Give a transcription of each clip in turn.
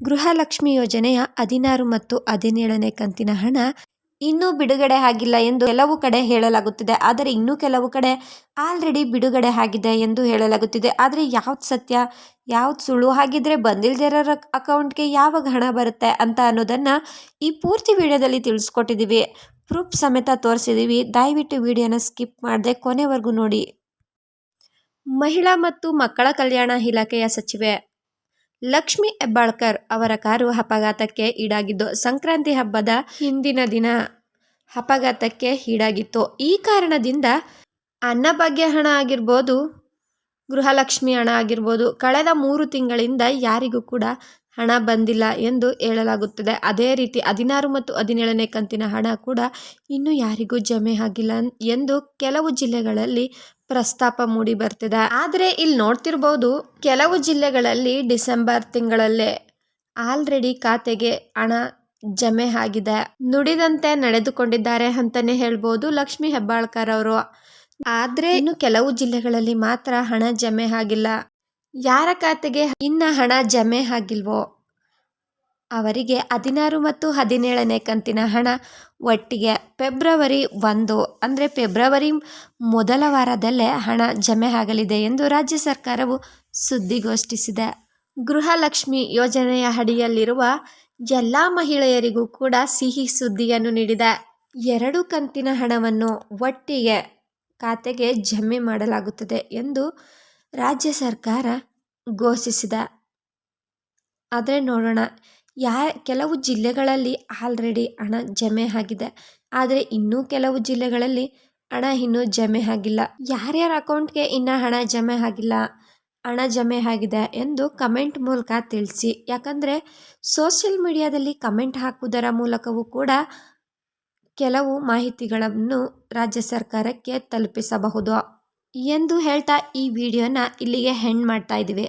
ಗೃಹಲಕ್ಷ್ಮಿ ಯೋಜನೆಯ ಹದಿನಾರು ಮತ್ತು ಹದಿನೇಳನೇ ಕಂತಿನ ಹಣ ಇನ್ನೂ ಬಿಡುಗಡೆ ಆಗಿಲ್ಲ ಎಂದು ಕೆಲವು ಕಡೆ ಹೇಳಲಾಗುತ್ತಿದೆ. ಆದರೆ ಇನ್ನೂ ಕೆಲವು ಕಡೆ ಆಲ್ರೆಡಿ ಬಿಡುಗಡೆ ಆಗಿದೆ ಎಂದು ಹೇಳಲಾಗುತ್ತಿದೆ. ಆದರೆ ಯಾವ್ದು ಸತ್ಯ, ಯಾವ್ದು ಸುಳ್ಳು, ಹಾಗಿದ್ರೆ ಬಂದಿಲ್ದಿರೋರ ಅಕೌಂಟ್ಗೆ ಯಾವಾಗ ಹಣ ಬರುತ್ತೆ ಅಂತ ಅನ್ನೋದನ್ನು ಈ ಪೂರ್ತಿ ವಿಡಿಯೋದಲ್ಲಿ ತಿಳಿಸ್ಕೊಟ್ಟಿದ್ದೀವಿ. ಪ್ರೂಫ್ ಸಮೇತ ತೋರಿಸಿದ್ದೀವಿ. ದಯವಿಟ್ಟು ವಿಡಿಯೋನ ಸ್ಕಿಪ್ ಮಾಡದೆ ಕೊನೆವರೆಗೂ ನೋಡಿ. ಮಹಿಳಾ ಮತ್ತು ಮಕ್ಕಳ ಕಲ್ಯಾಣ ಇಲಾಖೆಯ ಸಚಿವೆ ಲಕ್ಷ್ಮಿ ಹೆಬ್ಬಾಳ್ಕರ್ ಅವರ ಕಾರು ಅಪಘಾತಕ್ಕೆ ಈಡಾಗಿದ್ದು ಸಂಕ್ರಾಂತಿ ಹಬ್ಬದ ಹಿಂದಿನ ದಿನ ಅಪಘಾತಕ್ಕೆ ಈಡಾಗಿತ್ತು. ಈ ಕಾರಣದಿಂದ ಅನ್ನಭಾಗ್ಯ ಹಣ ಆಗಿರ್ಬೋದು ಗೃಹಲಕ್ಷ್ಮಿ ಹಣ ಆಗಿರ್ಬೋದು. ಕಳೆದ ಮೂರು ತಿಂಗಳಿಂದ ಯಾರಿಗೂ ಕೂಡ ಹಣ ಬಂದಿಲ್ಲ ಎಂದು ಹೇಳಲಾಗುತ್ತದೆ. ಅದೇ ರೀತಿ ಹದಿನಾರು ಮತ್ತು ಹದಿನೇಳನೇ ಕಂತಿನ ಹಣ ಕೂಡ ಇನ್ನೂ ಯಾರಿಗೂ ಜಮೆ ಆಗಿಲ್ಲ ಎಂದು ಕೆಲವು ಜಿಲ್ಲೆಗಳಲ್ಲಿ ಪ್ರಸ್ತಾಪ ಮೂಡಿ ಬರ್ತಿದೆ. ಆದರೆ ಇಲ್ಲಿ ನೋಡ್ತಿರ್ಬೋದು, ಕೆಲವು ಜಿಲ್ಲೆಗಳಲ್ಲಿ ಡಿಸೆಂಬರ್ ತಿಂಗಳಲ್ಲೇ ಆಲ್ರೆಡಿ ಖಾತೆಗೆ ಹಣ ಜಮೆ ಆಗಿದೆ. ನುಡಿದಂತೆ ನಡೆದುಕೊಂಡಿದ್ದಾರೆ ಅಂತಲೇ ಹೇಳ್ಬೋದು ಲಕ್ಷ್ಮಿ ಹೆಬ್ಬಾಳ್ಕರ್ ಅವರು. ಆದ್ರೆ ಇನ್ನು ಕೆಲವು ಜಿಲ್ಲೆಗಳಲ್ಲಿ ಮಾತ್ರ ಹಣ ಜಮೆ ಆಗಿಲ್ಲ. ಯಾರ ಖಾತೆಗೆ ಇನ್ನ ಹಣ ಜಮೆ ಆಗಿಲ್ವೋ? ಅವರಿಗೆ ಹದಿನಾರು ಮತ್ತು ಹದಿನೇಳನೇ ಕಂತಿನ ಹಣ ಒಟ್ಟಿಗೆ ಫೆಬ್ರವರಿ ಒಂದು ಅಂದರೆ ಫೆಬ್ರವರಿ ಮೊದಲ ವಾರದಲ್ಲೇ ಹಣ ಜಮೆ ಆಗಲಿದೆ ಎಂದು ರಾಜ್ಯ ಸರ್ಕಾರವು ಸುದ್ದಿಗೋಷ್ಠಿಸಿದೆ. ಗೃಹಲಕ್ಷ್ಮಿ ಯೋಜನೆಯ ಅಡಿಯಲ್ಲಿರುವ ಎಲ್ಲ ಮಹಿಳೆಯರಿಗೂ ಕೂಡ ಸಿಹಿ ಸುದ್ದಿಯನ್ನು ನೀಡಿದೆ. ಎರಡು ಕಂತಿನ ಹಣವನ್ನು ಒಟ್ಟಿಗೆ ಖಾತೆಗೆ ಜಮೆ ಮಾಡಲಾಗುತ್ತದೆ ಎಂದು ರಾಜ್ಯ ಸರ್ಕಾರ ಘೋಷಿಸಿದ. ಆದರೆ ನೋಡೋಣ, ಯಾ, ಕೆಲವು ಜಿಲ್ಲೆಗಳಲ್ಲಿ ಆಲ್ರೆಡಿ ಹಣ ಜಮೆ ಆಗಿದೆ. ಆದರೆ ಇನ್ನೂ ಕೆಲವು ಜಿಲ್ಲೆಗಳಲ್ಲಿ ಹಣ ಇನ್ನೂ ಜಮೆ ಆಗಿಲ್ಲ. ಯಾರ್ಯಾರ ಅಕೌಂಟ್ಗೆ ಇನ್ನೂ ಹಣ ಜಮೆ ಆಗಿಲ್ಲ, ಹಣ ಜಮೆ ಆಗಿದೆ ಎಂದು ಕಮೆಂಟ್ ಮೂಲಕ ತಿಳಿಸಿ. ಯಾಕಂದರೆ ಸೋಷಿಯಲ್ ಮೀಡಿಯಾದಲ್ಲಿ ಕಮೆಂಟ್ ಹಾಕುವುದರ ಮೂಲಕವೂ ಕೂಡ ಕೆಲವು ಮಾಹಿತಿಗಳನ್ನು ರಾಜ್ಯ ಸರ್ಕಾರಕ್ಕೆ ತಲುಪಿಸಬಹುದು. ಎಂದು ಹೇಳ್ತಾ ಈ ವಿಡಿಯೋನ ಇಲ್ಲಿಗೆ ಹೆಂಡ್ ಮಾಡ್ತಾ ಇದ್ದೀವಿ.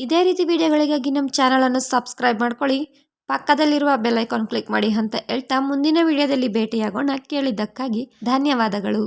ಇದೇ ರೀತಿ ವಿಡಿಯೋಗಳಿಗಾಗಿ ನಮ್ಮ ಚಾನಲನ್ನು ಸಬ್ಸ್ಕ್ರೈಬ್ ಮಾಡ್ಕೊಳ್ಳಿ. ಪಕ್ಕದಲ್ಲಿರುವ ಬೆಲ್ ಐಕಾನ್ ಕ್ಲಿಕ್ ಮಾಡಿ ಅಂತ ಹೇಳ್ತಾ ಮುಂದಿನ ವಿಡಿಯೋದಲ್ಲಿ ಭೇಟಿಯಾಗೋಣ. ಕೇಳಿದ್ದಕ್ಕಾಗಿ ಧನ್ಯವಾದಗಳು.